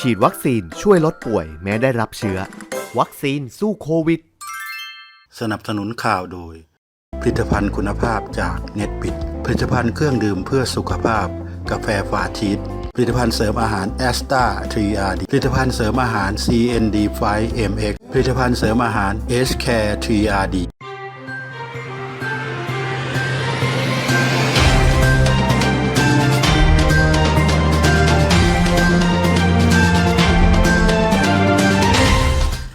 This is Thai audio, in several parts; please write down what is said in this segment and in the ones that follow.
ฉีดวัคซีนช่วยลดป่วยแม้ได้รับเชื้อ วัคซีนสู้โควิด สนับสนุนข่าวโดย ผลิตภัณฑ์คุณภาพจากเน็ตบิด ผลิตภัณฑ์เครื่องดื่มเพื่อสุขภาพ กาแฟฟาชีสผลิตภัณฑ์เสริมอาหารแอสตาทรีอาร์ดผลิตภัณฑ์เสริมอาหาร CND 5 MX ผลิตภัณฑ์เสริมอาหาร S Care 3RD ร้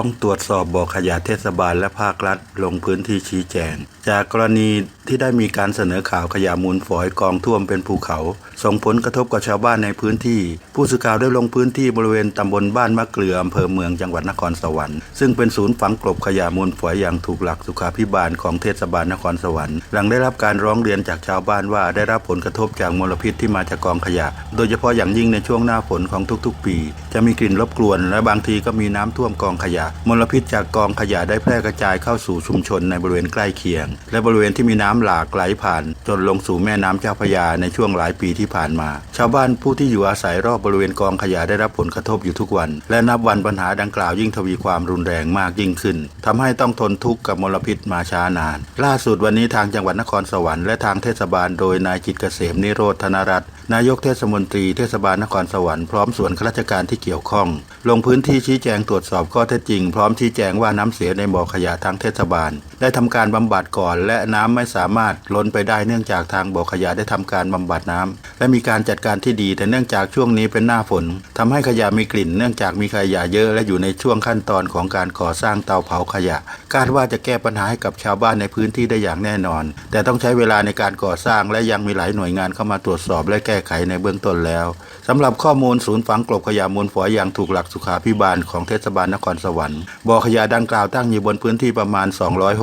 องตรวจสอบบ่อขยะเทศบาลและภาครัฐ ลงพื้นที่ชี้แจง จากกรณีที่ได้มีการเสนอข่าวขยะมูลฝอยกองท่วมเป็นภูเขา ส่งผลกระทบกับชาวบ้านในพื้นที่ ผู้สื่อข่าวได้ลงพื้นที่บริเวณตำบลบ้านมะเกลืออำเภอเมืองจังหวัดนครสวรรค์ซึ่งเป็นศูนย์ฝังกลบขยะมูลฝอยอย่างถูกหลักสุขาภิบาลของเทศบาลนครสวรรค์หลังได้รับการร้องเรียนจากชาวบ้านว่าได้รับผลกระทบจากมลพิษที่มาจากกองขยะ โดยเฉพาะอย่างยิ่งในช่วงหน้าฝนของทุกๆ ปี จะมีกลิ่นรบกวน และบางทีก็มีน้ำท่วมกองขยะมลพิษจากกองขยะได้แพร่กระจายเข้าสู่ชุมชนในบริเวณใกล้เคียง และบริเวณที่มีน้ำหลากไหลผ่าน จนลงสู่แม่น้ำเจ้าพระยาในช่วงหลายปีที่ผ่านมา ชาวบ้านผู้ที่อยู่อาศัยรอบบริเวณกองขยะได้รับผลกระทบอยู่ทุกวัน และนับวันปัญหาดังกล่าวยิ่งทวีความรุนแรงมากยิ่งขึ้นทำให้ต้องทนทุกข์กับมลพิษมาช้านาน ล่าสุดวันนี้ทางจังหวัดนครสวรรค์และทางเทศบาลโดยนายจิตเกษมนิโรธธนรัตน์ นายกเทศมนตรีเทศบาลนครสวรรค์พร้อมส่วนข้าราชการที่เกี่ยวข้อง ลงพื้นที่ชี้แจงตรวจสอบข้อเท็จจริง พร้อมชี้แจงว่าน้ำเสียในบ่อขยะทางเทศบาล ได้ทำการบำบัดก่อน และน้ำไม่สามารถล้นไปได้เนื่องจากทางบ่อขยะได้ทำการบำบัดน้ำและมีการจัดการที่ดีแต่เนื่องจากช่วงนี้เป็นหน้าฝนทำให้ขยะมีกลิ่น เนื่องจากมีขยะเยอะและอยู่ในช่วงขั้นตอนของการก่อสร้างเตาเผาขยะ คาดว่าจะแก้ปัญหาให้กับชาวบ้านในพื้นที่ได้อย่างแน่นอน แต่ต้องใช้เวลาในการก่อสร้างและยังมีหลายหน่วยงานเข้ามาตรวจสอบและแก้ไขในเบื้องต้นแล้วสำหรับข้อมูลศูนย์ฝังกลบขยะมูลฝอยอย่างถูกหลักสุขาภิบาลของเทศบาลนครสวรรค์บ่อขยะดังกล่าวตั้งอยู่บนพื้นที่ประมาณ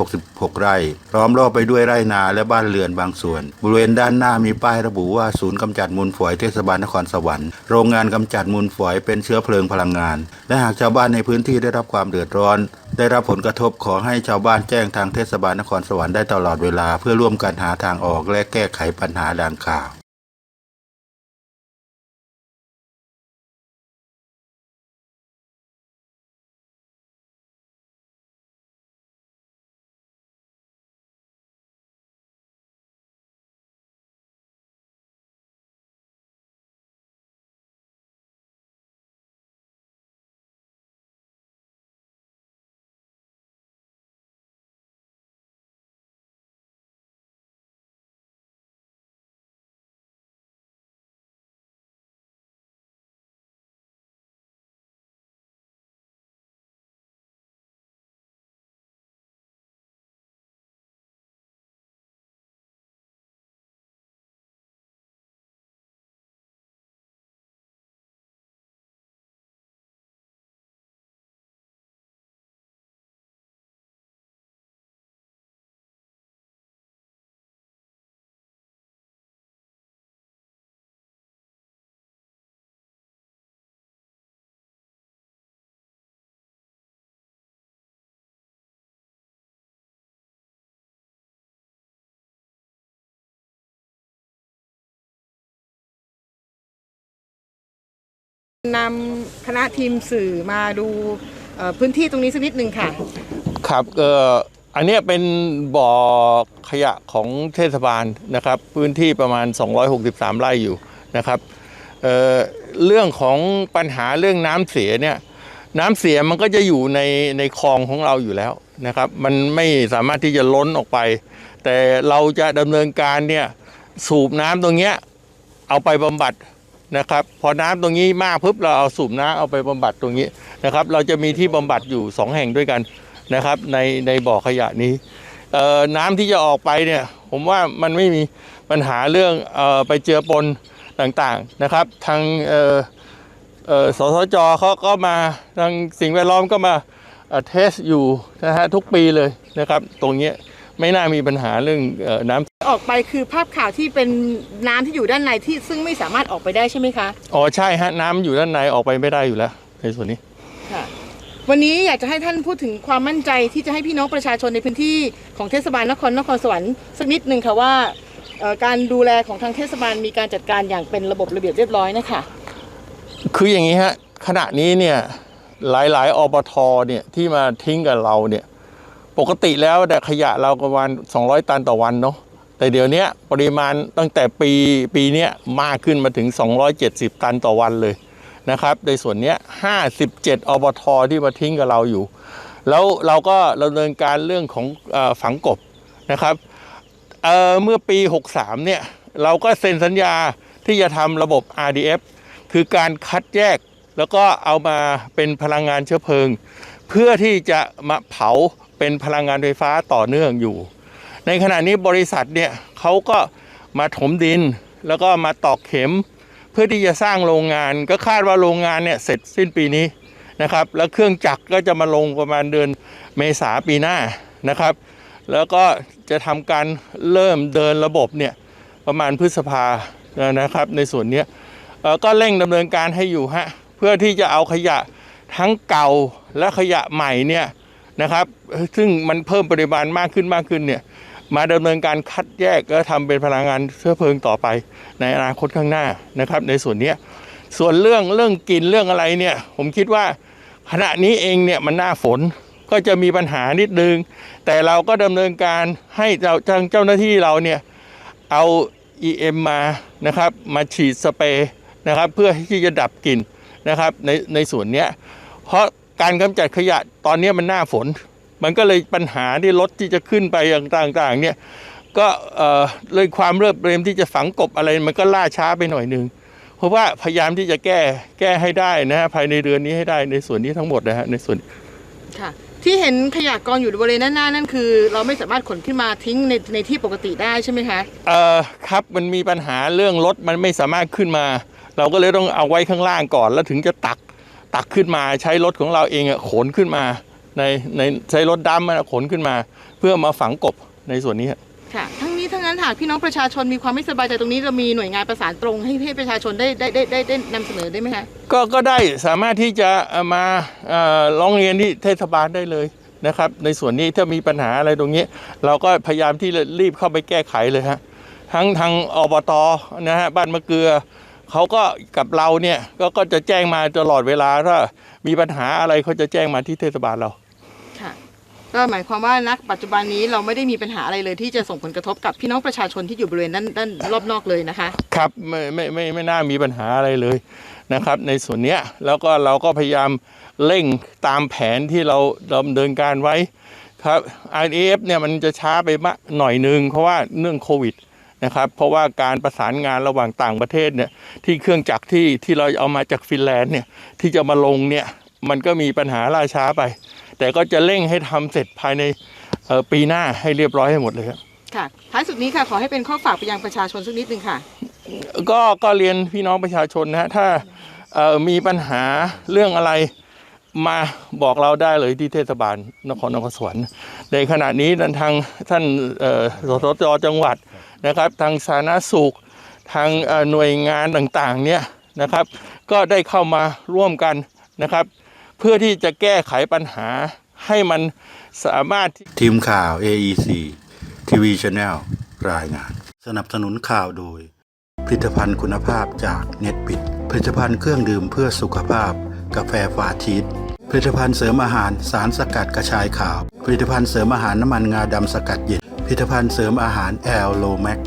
266 ไร่พร้อมรอบไปด้วยไร่นาและบ้านเรือนบางส่วน บริเวณด้านหน้ามีป้ายระบุว่าศูนย์กำจัดมูลฝอยเทศบาลนครสวรรค์โรงงานกำจัดมูลฝอยเป็นเชื้อเพลิงพลังงาน และหากชาวบ้านในพื้นที่ได้รับความเดือดร้อน ได้รับผลกระทบขอให้ชาวบ้านแจ้งทางเทศบาลนครสวรรค์ได้ตลอดเวลาเพื่อร่วมกันหาทางออกและแก้ไขปัญหาดังกล่าว นำคณะทีมสื่อมาดูพื้นที่ตรงนี้สักนิดหนึ่งค่ะ ครับเอ่ออันนี้เป็นบ่อขยะของเทศบาลนะครับ พื้นที่ประมาณ 263 ไร่อยู่นะครับเอ่อเรื่องของปัญหาเรื่องน้ำเสียเนี่ยน้ำเสียมันก็จะอยู่ในในคลองของเราอยู่แล้วนะครับ มันไม่สามารถที่จะล้นออกไป แต่เราจะดำเนินการเนี่ยสูบน้ำตรงเนี้ยเอาไปบำบัด นะครับ พอน้ำตรงนี้มากปุ๊บเราเอาสูบน้ำเอาไปบำบัดตรงนี้นะครับ เราจะมีที่บำบัดอยู่สองแห่งด้วยกันนะครับ ในในบ่อขยะนี้น้ำที่จะออกไปเนี่ย ผมว่ามันไม่มีปัญหาเรื่องออไปเจือปนต่างๆนะครับ ทางสสจเขาก็มาทางสิ่งแวดล้อมก็มาเทสอยู่นะฮะทุกปีเลยนะครับ ตรงนี้ ไม่น่ามีปัญหาเรื่องเออน้ำออกไปคือภาพข่าวที่เป็นน้ำที่อยู่ด้านในที่ซึ่งไม่สามารถออกไปได้ใช่ไหมคะ อ๋อใช่ฮะน้ำอยู่ด้านในออกไปไม่ได้อยู่แล้วในส่วนนี้ ค่ะ วันนี้อยากจะให้ท่านพูดถึงความมั่นใจที่จะให้พี่น้องประชาชนในพื้นที่ของเทศบาลนครนครสวรรค์สักนิดหนึ่งค่ะว่าเอ่อการดูแลของทางเทศบาลมีการจัดการอย่างเป็นระบบระเบียบเรียบร้อยนะคะ คืออย่างนี้ฮะขณะนี้เนี่ยหลายๆอบทเนี่ยที่มาทิ้งกับเราเนี่ย ปกติแล้วแต่ขยะเราประมาณ 200 ตันต่อวันเนาะแต่เดี๋ยวนี้ปริมาณตั้งแต่ปีปีนี้มากขึ้นมาถึง 270 ตันต่อวันเลยนะครับ ในส่วนนี้ 57 อบทที่มาทิ้งกับเราอยู่ แล้วเราก็ดำเนินการเรื่องของอฝังกบนะครับเเมื่อปี 63 เนี่ย เราก็เซ็นสัญญาที่จะทำระบบ RDF คือการคัดแยกแล้วก็เอามาเป็นพลังงานเชื้อเพลิง เพื่อที่จะมาเผา เป็นพลังงานไฟฟ้าต่อเนื่องอยู่ ในขณะนี้บริษัทเนี่ยเขาก็มาถมดินแล้วก็มาตอกเข็ม เพื่อที่จะสร้างโรงงาน ก็คาดว่าโรงงานเนี่ยเสร็จสิ้นปีนี้นะครับ แล้วเครื่องจักรก็จะมาลงประมาณเดือนเมษาปีหน้านะครับ แล้วก็จะทำการเริ่มเดินระบบเนี่ยประมาณพฤษภานะครับ ในส่วนนี้ก็เร่งดำเนินการให้อยู่ฮะเพื่อที่จะเอาขยะทั้งเก่าและขยะใหม่เนี่ย นะครับ ซึ่งมันเพิ่มปริมาณมากขึ้นมากขึ้นเนี่ยมาดำเนินการคัดแยกแล้วทำเป็นพลังงานเชื้อเพลิงต่อไป ในอนาคตข้างหน้านะครับ ในส่วนนี้ส่วนเรื่องเรื่องกลิ่นเรื่องอะไรเนี่ย ผมคิดว่าขณะนี้เองเนี่ยมันหน้าฝนก็จะมีปัญหานิดนึง แต่เราก็ดำเนินการให้เจ้าทางเจ้าหน้าที่เราเนี่ยเอา EM มานะครับมาฉีดสเปรย์นะครับเพื่อที่จะดับกลิ่นนะครับในในส่วนนี้เพราะ การกำจัดขยะตอนเนี้ยมันหน้าฝน มันก็เลยปัญหาที่รถที่จะขึ้นไปอย่างต่างๆเนี่ยก็เอ่อเลยความเรียบเรมที่จะฝังกบอะไรมันก็ล่าช้าไปหน่อยหนึงเพราะว่าพยายามที่จะแก้แก้ให้ได้นะฮะภายในเดือนนี้ให้ได้ในส่วนนี้ทั้งหมดนะฮะในส่วนค่ะที่เห็นขยะกองอยู่บริเวณด้านหน้านั่นคือ เราไม่สามารถขนขึ้นมาทิ้งในในที่ปกติได้ใช่ไหมคะเอ่อครับมันมีปัญหาเรื่องรถมันไม่สามารถขึ้นมา เราก็เลยต้องเอาไว้ข้างล่างก่อนแล้วถึงจะตัก ตักขึ้นมาใช้รถของเราเองอะขนขึ้นมา ในในใช้รถดำมันขนขึ้นมา เพื่อมาฝังกบในส่วนนี้ฮะค่ะทั้งนี้ทั้งนั้นหากพี่น้องประชาชนมีความไม่สบายใจตรงนี้เรามีหน่วยงานประสานตรงให้ให้ประชาชนได้ได้ได้ได้ได้นำเสนอได้ไหมคะก็ก็ได้สามารถที่จะเอามาเอ่อร้องเรียนที่เทศบาลได้เลยนะครับในส่วนนี้ถ้ามีปัญหาอะไรตรงนี้ เราก็พยายามที่จะรีบเข้าไปแก้ไขเลยฮะทั้งทางอบตนะฮะบ้านมะเกลือ เขาก็กับเราเนี่ยก็ก็จะแจ้งมาตลอดเวลาถ้ามีปัญหาอะไรเขาจะแจ้งมาที่เทศบาลเราค่ะก็หมายความว่านักปัจจุบันนี้เราไม่ได้มีปัญหาอะไรเลยที่จะส่งผลกระทบกับพี่น้องประชาชนที่อยู่บริเวณด้านด้านรอบนอกเลยนะคะ ครับไม่ไม่ไม่ไม่น่ามีปัญหาอะไรเลยนะครับ ในส่วนเนี้ยแล้วก็เราก็พยายามเร่งตามแผนที่เราดำเนินการไว้ครับ IDF เนี่ยมันจะช้าไปมะหน่อยนึงเพราะว่าเนื่องโควิด นะครับ เพราะว่าการประสานงานระหว่างต่างประเทศเนี่ยที่เครื่องจักรที่ที่เราเอามาจากฟินแลนด์เนี่ยที่จะมาลงเนี่ยมันก็มีปัญหาล่าช้าไป แต่ก็จะเร่งให้ทำเสร็จภายในเอ่อปีหน้าให้เรียบร้อยให้หมดเลยครับค่ะท้ายสุดนี้ค่ะขอให้เป็นข้อฝากไปยังประชาชนสักนิดหนึ่งค่ะ ก็ก็เรียนพี่น้องประชาชนนะฮะถ้าเอ่อมีปัญหาเรื่องอะไรมาบอกเราได้เลยที่เทศบาลนครนครสวรรค์ ในขณะนี้ทางท่านสสจจังหวัดนะครับ ทางสาธารณสุข ทางหน่วยงานต่างๆเนี่ยนะครับ ก็ได้เข้ามาร่วมกันนะครับ เพื่อที่จะแก้ไขปัญหาให้มันสามารถทีมข่าว AEC ทีวีช n แนลรายงาน สนับสนุนข่าวโดย ผลิตภัณฑ์คุณภาพจากเน็ตปิดผลิตภัณฑ์เครื่องดื่มเพื่อสุขภาพ กาแฟฟาชีส ผลิตภัณฑ์เสริมอาหารสารสกัดกระชายขาว ผลิตภัณฑ์เสริมอาหารน้ำมันงาดำสกัดเย็น ผลิตภัณฑ์เสริมอาหารแอลโลแมก